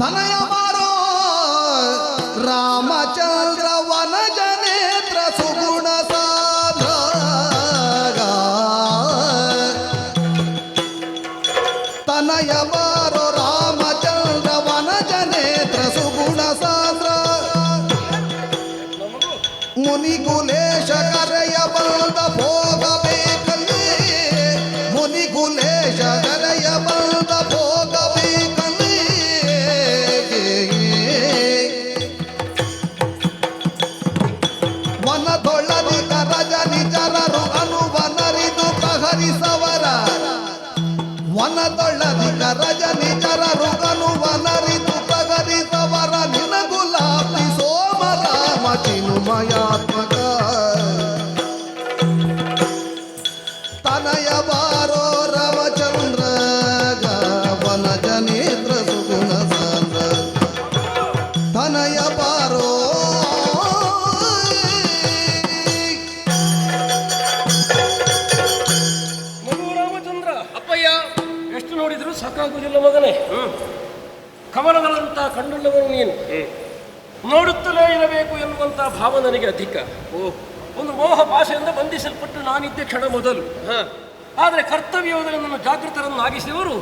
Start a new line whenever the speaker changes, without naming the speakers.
ತನಯ ಮಾರೋ, ರಾಮಚಂದ್ರ ವನಜ ನೇತ್ರ ಸುಗುಣ ಸಾಧ ತನಯ ಮಾರೋ, ರಾಮಚಂದ್ರ ವನಜ ನೇತ್ರ ಸುಗುಣ ಕರೆಯ ಬಂದ ಭೋಗಬೇಕಲ್ಲಿ ಜರರು ಅನುವನರಿದು ಪ್ರಹರಿಸವರ. ಜರರು ಅನುವನರಿದು ಪ್ರಹರಿಸವರ. ನಿನಗುಲಾಪಿ ಸೋಮರಾಮ ಚಿನುಮಯಾತ್ಮಕ ತನಯ ಬಾರೋ ರಾಮಚಂದ್ರ ವನಜ ನೇತ್ರ ಸುಗುಣ ಸಾಂದ್ರ. ತನಯ ಬಾರೋ
ನೋಡಿದ್ರು ಸಾಕಾಗುವುದಿಲ್ಲ ಮಗನೇ. ಕಮಲಗಳಂತ ಕಂಡುಳ್ಳವನು ನೀನು. ನೋಡುತ್ತಲೇ ಇರಬೇಕು ಎನ್ನುವಂತ ಭಾವ ನನಗೆ ಅಧಿಕ. ಒಂದು ಮೋಹ ಭಾಷೆಯಿಂದ ಬಂಧಿಸಲ್ಪಟ್ಟು ನಾನಿದ್ದೆ ಕ್ಷಣ ಮೊದಲು. ಆದರೆ ಕರ್ತವ್ಯದಲ್ಲಿ ನನ್ನ ಜಾಗೃತರನ್ನಾಗಿಸಿದವರು